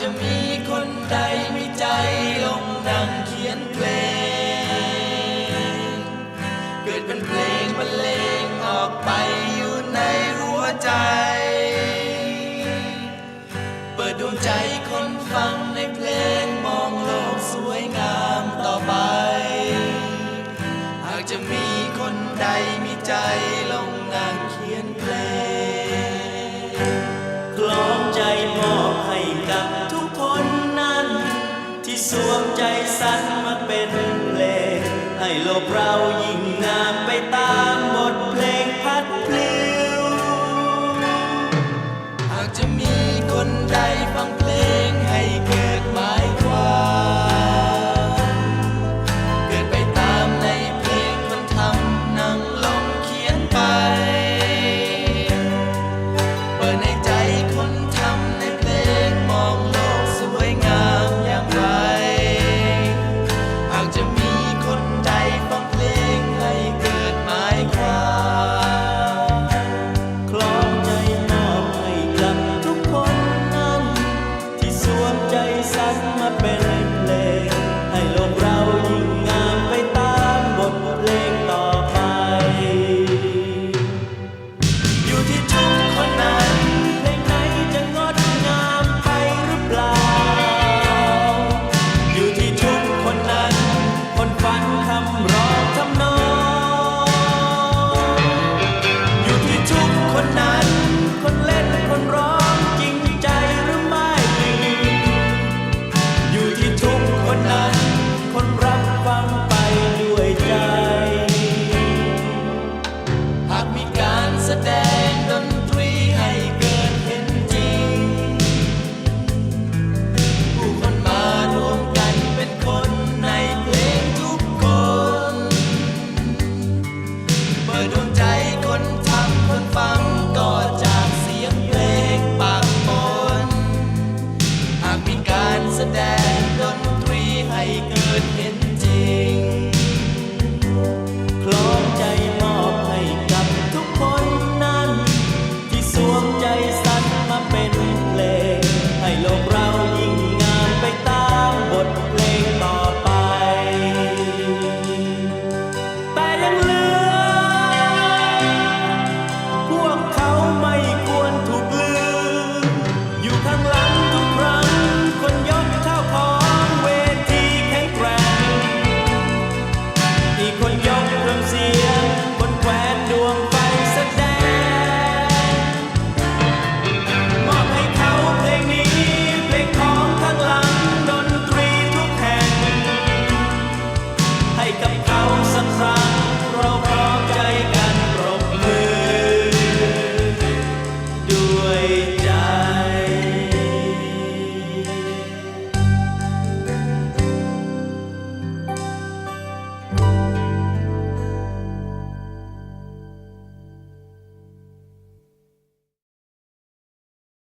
จะมีคนใดมีใจ สวมใจสั้นมันเป็นเลงให้โลกเรายิ่ง